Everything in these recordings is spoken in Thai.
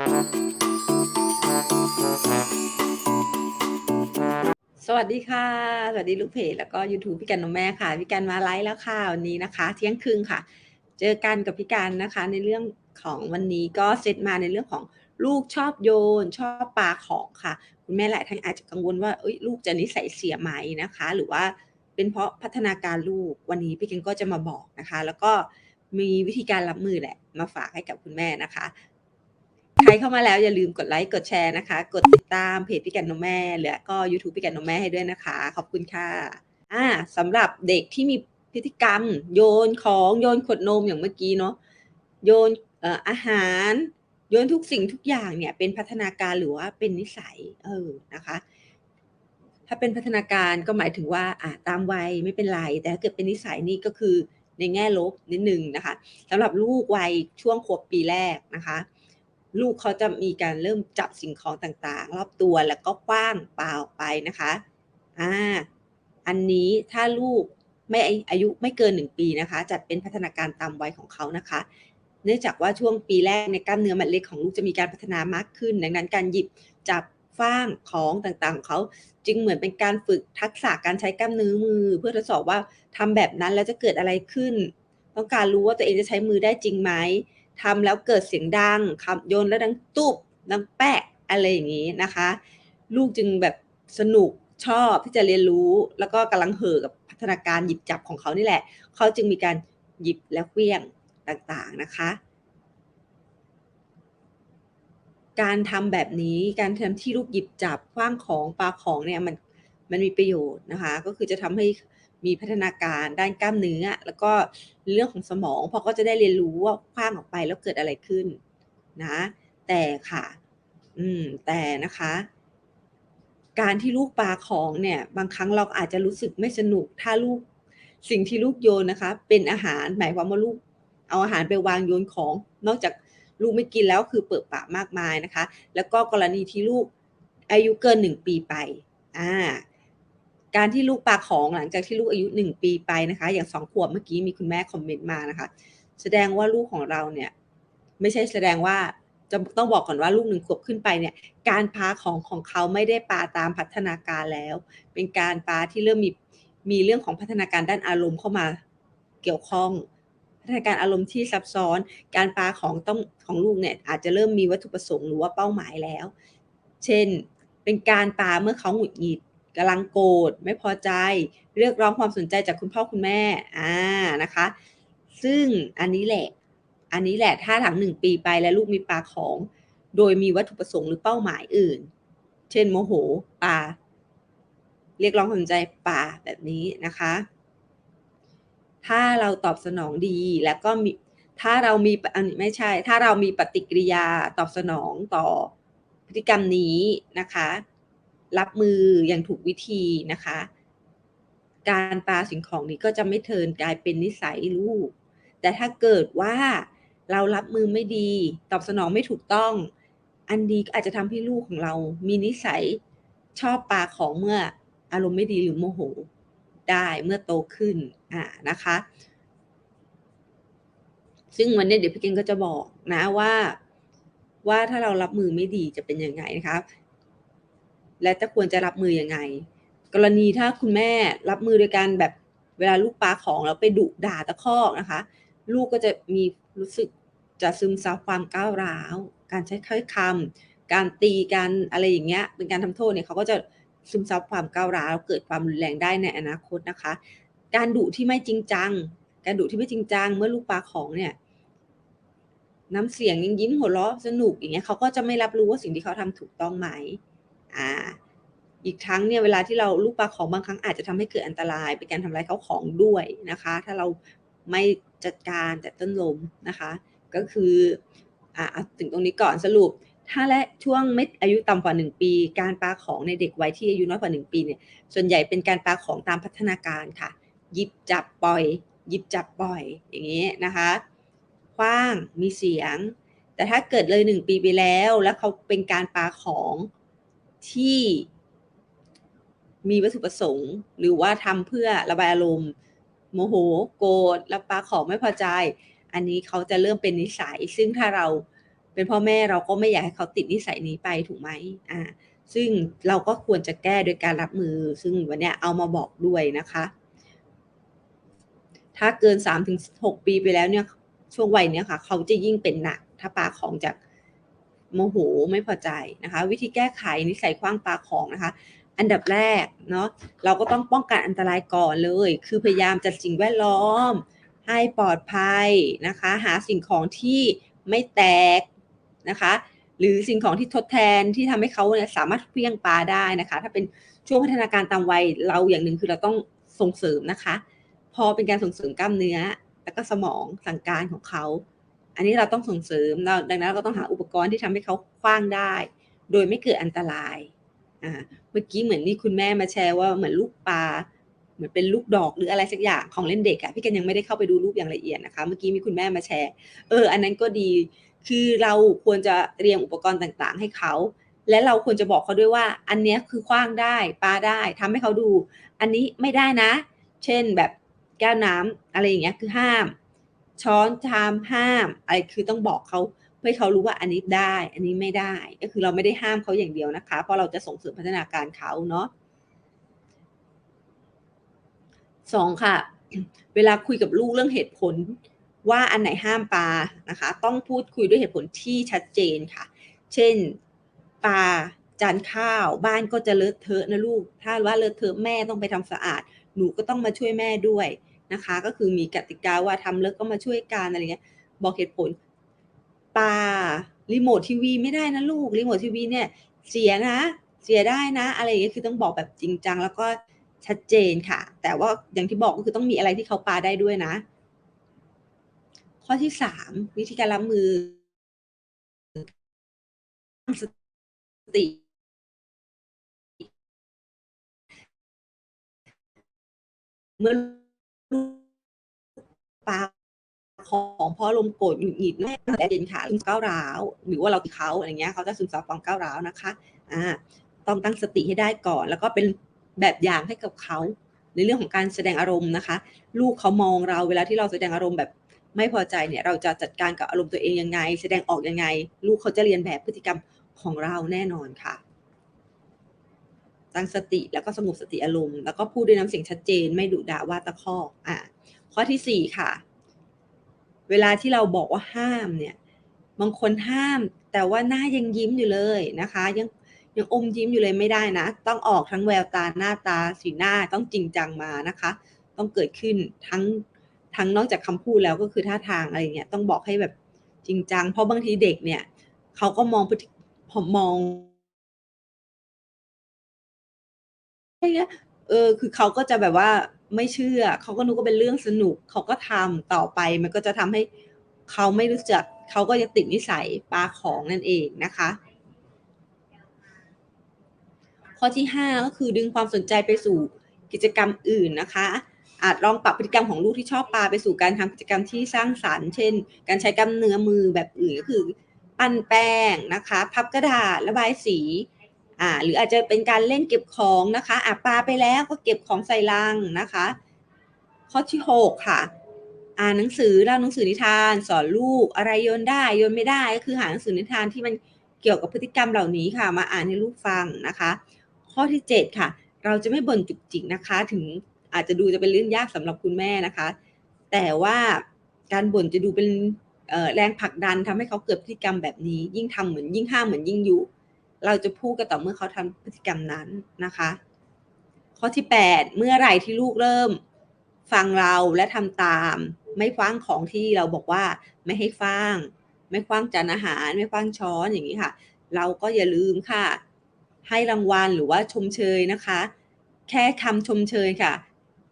สวัสดีค่ะ สวัสดีลูกเพจแล้วก็ YouTube พี่กันนมแม่ค่ะ พี่กันมาไลฟ์แล้วค่ะ วันนี้นะคะ เที่ยงครึ่งค่ะ เจอกันกับพี่กันนะคะ ในเรื่องของวันนี้ก็เซตมาในเรื่องของลูกชอบโยน ชอบปาของค่ะ คุณแม่หลายท่านอาจจะกังวลว่าเอ้ยลูกจะนิสัยเสียไหมนะคะ หรือว่าเป็นเพราะพัฒนาการลูกวันนี้พี่กันก็จะมาบอกนะคะ แล้วก็มีวิธีการรับมือแหละมาฝากให้กับคุณแม่นะคะ ใครเข้ามาแล้วอย่าลืมกดไลค์กดแชร์นะคะ กดติดตามเพจพี่กันนมแม่และก็ YouTube พี่กันนมแม่ให้ด้วยนะคะ ขอบคุณค่ะอ่าสำหรับเด็กที่มีพฤติกรรม โยนของโยนขวดนมอย่างเมื่อกี้เนาะโยนเอ่ออาหารโยนทุกสิ่งทุกอย่างเนี่ย เป็นพัฒนาการหรือว่าเป็นนิสัย เออนะคะ ถ้าเป็นพัฒนาการก็หมายถึงว่าอ่าตามวัยไม่เป็นไร แต่ถ้าเกิดเป็นนิสัยนี่ก็คือในแง่ลบนิดนึงนะคะสำหรับลูกวัยช่วงขวบปีแรกนะคะ ลูกเขาจะมีการเริ่มจับสิ่งของต่างๆ รอบตัวแล้วก็คว้างปาออกไปนะคะอ่าอันนี้ถ้าลูกไม่อายุไม่เกินหนึ่งปีนะคะ จัดเป็นพัฒนาการตามวัยของเขานะคะ เนื่องจากว่าช่วงปีแรกในกล้ามเนื้อมัดเล็กของลูกจะมีการพัฒนามากขึ้น ดังนั้นการหยิบจับฟ้างของต่างๆของเขา จึงเหมือนเป็นการฝึกทักษะการใช้กล้ามเนื้อมือ เพื่อทดสอบว่าทำแบบนั้นแล้วจะเกิดอะไรขึ้น ต้องการรู้ว่าตัวเองจะใช้มือได้จริงไหม ทำแล้วเกิดเสียงดังคำโยนแล้วดังตุ๊บดังแปะอะไรอย่างนี้นะคะ ลูกจึงแบบสนุกชอบที่จะเรียนรู้ แล้วก็กำลังเห่อกับพัฒนาการหยิบจับของเขานี่แหละ เขาจึงมีการหยิบและเคลี้ยงต่างๆนะคะ การทำแบบนี้การทำที่ลูกหยิบจับคว้างของปาของเนี่ยมันมันมีประโยชน์นะคะ ก็คือจะทำให้ มีพัฒนาการด้านกล้ามเนื้อ แล้วก็เรื่องของสมองพราะก็จะได้เรียนรู้ว่าคว้างออกไปแล้วเกิดอะไรขึ้นนะ แต่ค่ะ อืม แต่นะคะ การที่ลูกปาของเนี่ย บางครั้งเราอาจจะรู้สึกไม่สนุก ถ้าลูกสิ่งที่ลูกโยนนะคะ เป็นอาหารหมายความว่าลูกเอาอาหารไปวางโยนของ นอกจากลูกไม่กินแล้วคือเปิดปากมากมายนะคะ แล้วก็กรณีที่ลูกอายุเกินหนึ่งปีไป อ่า การที่ลูกปาของหลังจากที่ลูกอายุหนึ่งปีไปนะคะ อย่างสองขวบเมื่อกี้มีคุณแม่คอมเมนต์มานะคะ แสดงว่าลูกของเราเนี่ยไม่ใช่แสดงว่าจะต้องบอกก่อนว่าลูกหนึ่งขวบขึ้นไปเนี่ย การปาของของเขาไม่ได้ปาตามพัฒนาการแล้ว เป็นการปาที่เริ่มมีมีเรื่องของพัฒนาการด้านอารมณ์เข้ามาเกี่ยวข้อง พัฒนาการอารมณ์ที่ซับซ้อน การปาของต้องของลูกเนี่ยอาจจะเริ่มมีวัตถุประสงค์หรือว่าเป้าหมายแล้ว เช่น เป็นการปาเมื่อเขาหงุดหงิด กำลังโกรธไม่พอใจ เรียกร้องความสนใจจากคุณพ่อคุณแม่อ่านะคะ ซึ่งอันนี้แหละ อันนี้แหละถ้าหลังหนึ่งปีไปแล้วลูกมีปลาของ โดยมีวัตถุประสงค์หรือเป้าหมายอื่น เช่นโมโหปลาเรียกร้องความสนใจปลาแบบนี้นะคะ ถ้าเราตอบสนองดีแล้วก็มีถ้าเรามีอันนี้ไม่ใช่ ถ้าเรามีปฏิกิริยาตอบสนองต่อพฤติกรรมนี้นะคะ รับมืออย่างถูกวิธีนะคะ การปาสิ่งของนี้ก็จะไม่เทินกลายเป็นนิสัยลูก แต่ถ้าเกิดว่าเรารับมือไม่ดี ตอบสนองไม่ถูกต้อง อันดีก็อาจจะทำให้ลูกของเรา มีนิสัยชอบปาของเมื่ออารมณ์ไม่ดีหรือโมโหได้เมื่อโตขึ้นอ่านะคะ ซึ่งวันนี้เดี๋ยวพี่เก่งก็จะบอกนะว่า ว่าถ้าเรารับมือไม่ดีจะเป็นยังไงนะคะ และจะควรจะรับมือยังไง กรณีถ้าคุณแม่รับมือโดยการแบบเวลาลูกปาของแล้วไปดุด่าตะคอกนะคะ ลูกก็จะมีรู้สึกจะซึมซับความก้าวร้าว การใช้ถ้อยคำการตีการอะไรอย่างเงี้ย เป็นการทำโทษเนี่ยเขาก็จะซึมซับความก้าวร้าว เกิดความรุนแรงได้ในอนาคตนะคะ การดุที่ไม่จริงจัง การดุที่ไม่จริงจัง เมื่อลูกปาของเนี่ยน้ำเสียงยิ้มหัวเราะสนุกอย่างเงี้ยเขาก็จะไม่รับรู้ว่าสิ่งที่เขาทำถูกต้องไหม อ่าอีกทั้งเนี่ยเวลาที่เราลูกปลาของบางครั้งอาจจะทำให้เกิดอันตราย เป็นการทำลายเขาของด้วยนะคะ ถ้าเราไม่จัดการแต่ต้นลมนะคะ ก็คืออ่าถึงตรงนี้ก่อนสรุป ถ้าและช่วงไม่อายุต่ำกว่าหนึ่งปี การปลาของในเด็กวัยที่อายุน้อยกว่าหนึ่งปีเนี่ยส่วนใหญ่เป็นการปลาของตามพัฒนาการค่ะหยิบจับปล่อยหยิบจับปล่อยอย่างนี้นะคะคว้างมีเสียง แต่ถ้าเกิดเลยหนึ่งปีไปแล้ว แล้วเขาเป็นการปลาของ ที่มีวัตถุประสงค์ หรือว่าทำเพื่อระบายอารมณ์ โมโหโกรธแล้วปาของไม่พอใจ อันนี้เขาจะเริ่มเป็นนิสัย ซึ่งถ้าเราเป็นพ่อแม่เราก็ไม่อยากให้เขาติดนิสัยนี้ไปถูกไหมอ่าซึ่งเราก็ควรจะแก้โดยการรับมือ ซึ่งวันนี้เอามาบอกด้วยนะคะ ถ้าเกิน3าถึงหปีไปแล้วเนี่ยช่วงวัยเนี้ยค่ะ เขาจะยิ่งเป็นหนัก ถ้าปาของจาก โมโหไม่พอใจนะคะ วิธีแก้ไขนิสัยคว้างปลาของนะคะ อันดับแรกเนาะเราก็ต้องป้องกันอันตรายก่อนเลย คือพยายามจัดสิ่งแวดล้อม ให้ปลอดภัยนะคะ หาสิ่งของที่ไม่แตกนะคะหรือสิ่งของที่ทดแทนที่ทำให้เขาเนี่ยสามารถเพี้ยงปลาได้นะคะ ถ้าเป็นช่วงพัฒนาการตามวัยเราอย่างหนึ่งคือเราต้องส่งเสริมนะคะ พอเป็นการส่งเสริมกล้ามเนื้อ แล้วก็สมองสั่งการของเขา อันนี้เราต้องส่งเสริมเราดังนั้นเราก็ต้องหาอุปกรณ์ที่ทำให้เขาคว้างได้ โดยไม่เกิดอันตรายอ่าเมื่อกี้เหมือนนี่คุณแม่มาแชร์ว่าเหมือนลูกปลาเหมือนเป็นลูกดอกหรืออะไรสักอย่างของเล่นเด็กอะพี่กันยังไม่ได้เข้าไปดูรูปอย่างละเอียดนะคะ เมื่อกี้มีคุณแม่มาแชร์ เออ อันนั้นก็ดี คือเราควรจะเรียงอุปกรณ์ต่างๆ ให้เขาและเราควรจะบอกเขาด้วยว่า อันนี้คือคว้างได้ปาได้ทำให้เขาดู อันนี้ไม่ได้นะ เช่นแบบแก้วน้ำอะไรอย่างเงี้ยคือห้าม ช้อนชามห้ามอะไรคือต้องบอกเขาเพื่อให้เขารู้ว่าอันนี้ได้ อันนี้ไม่ได้ ก็คือเราไม่ได้ห้ามเขาอย่างเดียวนะคะ เพราะเราจะส่งเสริมพัฒนาการเขาเนาะสองค่ะ เวลาคุยกับลูกเรื่องเหตุผลว่าอันไหนห้ามปลานะคะ ต้องพูดคุยด้วยเหตุผลที่ชัดเจนค่ะ เช่นปลาจานข้าว บ้านก็จะเลอะเทอะนะลูก ถ้าว่าเลอะเทอะแม่ต้องไปทำสะอาด หนูก็ต้องมาช่วยแม่ด้วย นะคะ ก็คือมีกติกาว่าทำเลอะก็มาช่วยกันอะไรเงี้ยบอกเหตุผลปารีโมททีวีไม่ได้นะลูกรีโมททีวีเนี่ยเสียนะ เสียได้นะ อะไรอย่างเงี้ยคือต้องบอกแบบจริงจังแล้วก็ชัดเจนค่ะ แต่ว่าอย่างที่บอกก็คือต้องมีอะไรที่เขาปาได้ด้วยนะ ข้อที่สามวิธีการรับมือสติเมื่อ ปาของพ่อลมโกรธหงุดหงิดแม่แต่เด่นขาซึมก้าวร้าว หรือว่าเราตีเขาอะไรเงี้ยเขาจะซึมซับความก้าวร้าวนะคะอ่าต้องตั้งสติให้ได้ก่อน แล้วก็เป็นแบบอย่างให้กับเขาในเรื่องของการแสดงอารมณ์นะคะ ลูกเขามองเราเวลาที่เราแสดงอารมณ์แบบไม่พอใจเนี่ย เราจะจัดการกับอารมณ์ตัวเองยังไง แสดงออกยังไง ลูกเขาจะเรียนแบบพฤติกรรมของเราแน่นอนค่ะ ตั้งสติแล้วก็สงบสติอารมณ์ แล้วก็พูดด้วยน้ำเสียงชัดเจน ไม่ดุด่าว่าตะคอกอ่าข้อที่สี่ค่ะ เวลาที่เราบอกว่าห้ามเนี่ย บางคนห้าม แต่ว่าหน้ายังยิ้มอยู่เลยนะคะ ยังยังอมยิ้มอยู่เลยไม่ได้นะ ต้องออกทั้งแววตาหน้าตาสีหน้าต้องจริงจังมานะคะ ต้องเกิดขึ้นทั้งทั้งนอกจากคำพูดแล้วก็คือท่าทางอะไรเงี้ยต้องบอกให้แบบจริงจัง เพราะบางทีเด็กเนี่ยเขาก็มองพฤติผมมอง อะเงี้ยเออ คือเขาก็จะแบบว่าไม่เชื่อ เขาก็นึกว่าเป็นเรื่องสนุก เขาก็ทำต่อไป มันก็จะทำให้เขาไม่รู้จัก เขาก็จะติดนิสัยปลาของนั่นเองนะคะ ข้อที่ห้าก็คือดึงความสนใจไปสู่กิจกรรมอื่นนะคะ อาจลองปรับพฤติกรรมของลูกที่ชอบปลาไปสู่การทำกิจกรรมที่สร้างสารรค์ เช่น การใช้กล้ามเนื้อมือแบบอื่นก็คือ ปั้นแป้งนะคะ พับกระดาษ ระบายสี อ่าหรืออาจจะเป็นการเล่นเก็บของนะคะอะปาไปแล้วก็เก็บของใส่ลังนะคะ ข้อที่หกค่ะอ่านหนังสือเล่าหนังสือนิทานสอนลูกอะไรโยนได้โยนไม่ได้ก็คือหาหนังสือนิทานที่มันเกี่ยวกับพฤติกรรมเหล่านี้ค่ะ มาอ่านให้ลูกฟังนะคะ ข้อที่เจ็ดค่ะ เราจะไม่บ่นจุกจิกนะคะ ถึงอาจจะดูจะเป็นเรื่องยากสำหรับคุณแม่นะคะ แต่ว่าการบ่นจะดูเป็นแรงผลักดันทำให้เขาเกิดพฤติกรรมแบบนี้ ยิ่งทำเหมือนยิ่งห้ามเหมือนยิ่งยุ เราจะพูดกันต่อเมื่อเขาทำพฤติกรรมนั้นนะคะ ข้อที่แปดเมื่อไหร่ที่ลูกเริ่ม ฟังเราและทำตาม ไม่คว้างของที่เราบอกว่าไม่ให้ฟังไม่คว้างจานอาหาร ไม่คว้างช้อนอย่างนี้ค่ะ เราก็อย่าลืมค่ะ ให้รางวัลหรือว่าชมเชยนะคะ แค่คำชมเชยค่ะ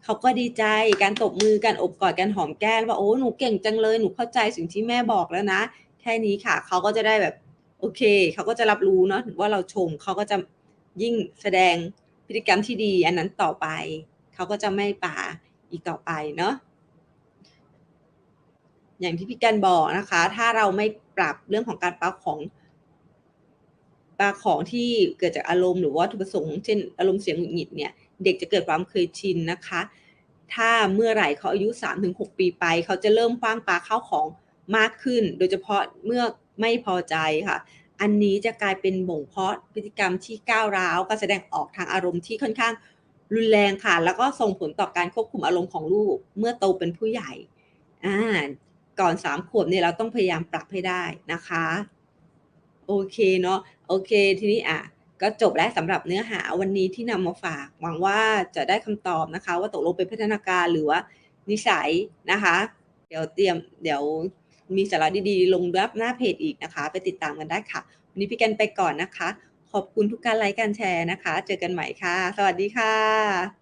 เขาก็ดีใจการตบมือการอบกอดการหอมแก้มว่าโอ้หนูเก่งจังเลยหนูเข้าใจสิ่งที่แม่บอกแล้วนะ แค่นี้ค่ะ เขาก็จะได้แบบ โอเค เขาก็จะรับรู้เนาะว่าเราชมเขาก็จะยิ่งแสดงพฤติกรรมที่ดี อันนั้นต่อไป เขาก็จะไม่ป่าอีกต่อไปเนาะอย่างที่พี่กันบอกนะคะ ถ้าเราไม่ปรับเรื่องของการปาของปาของที่เกิดจากอารมณ์หรือว่าวัตถุประสงค์เช่นอารมณ์เสียงหงุดหงิดเนี่ยเด็กจะเกิดความเคยชินนะคะ ถ้าเมื่อไหร่เขาอายุ 3-6 ปีไป เขาจะเริ่มคว้างปาเข้าของมากขึ้น โดยเฉพาะเมื่อ ไม่พอใจค่ะ อันนี้จะกลายเป็นบ่งเพาะพฤติกรรมที่ก้าวร้าวการแสดงออกทางอารมณ์ที่ค่อนข้างรุนแรงค่ะ แล้วก็ส่งผลต่อการควบคุมอารมณ์ของลูก เมื่อโตเป็นผู้ใหญ่อ่าก่อนสามขวบเนี่ยเราต้องพยายามปรับให้ได้นะคะ โอเคเนาะโอเคทีนี้อะก็จบแล้วสำหรับเนื้อหาวันนี้ที่นำมาฝาก หวังว่าจะได้คำตอบนะคะ ว่าตกลงเป็นพัฒนาการหรือว่านิสัยนะคะ เดี๋ยวเตรียมเดี๋ยว มีสาระดีๆ ลงเว็บหน้าเพจอีกนะคะ ไปติดตามกันได้ค่ะ วันนี้พี่กันไปก่อนนะคะ ขอบคุณทุกการไลค์การแชร์นะคะ เจอกันใหม่ค่ะ สวัสดีค่ะ